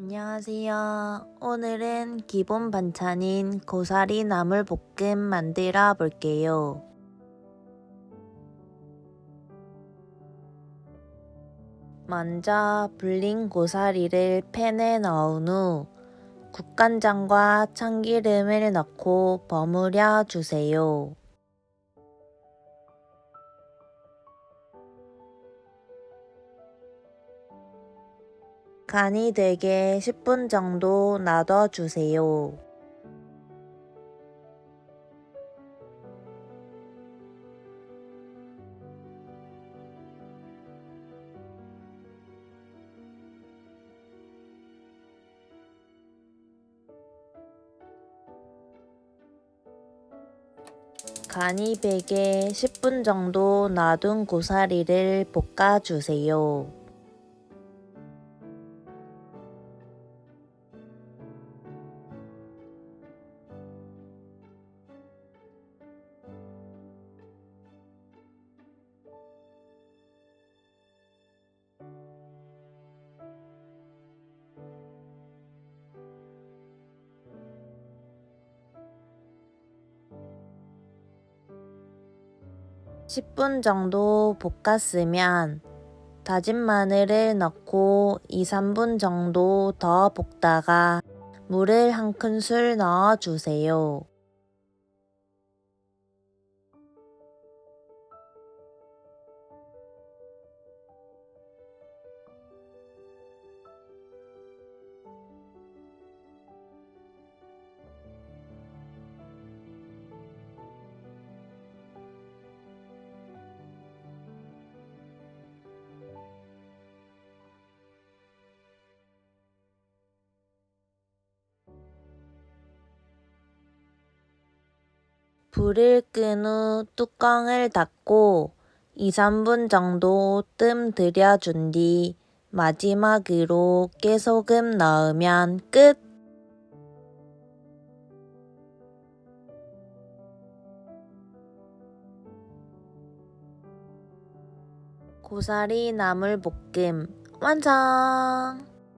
안녕하세요. 오늘은 기본 반찬인 고사리 나물볶음 만들어 볼게요. 먼저 불린 고사리를 팬에 넣은 후 국간장과 참기름을 넣고 버무려 주세요. 간이 되게 10분 정도 놔둬주세요. 간이 배게 10분 정도 놔둔 고사리를 볶아주세요. 십분 정도 볶았으면 다진 마늘을 넣고 2, 3분 정도 더 볶다가 물을 한 큰술 넣어 주세요. 불을 끈 후 뚜껑을 닫고 2, 3분 정도 뜸 들여준 뒤 마지막으로 깨소금 넣으면 끝! 고사리 나물볶음 완성!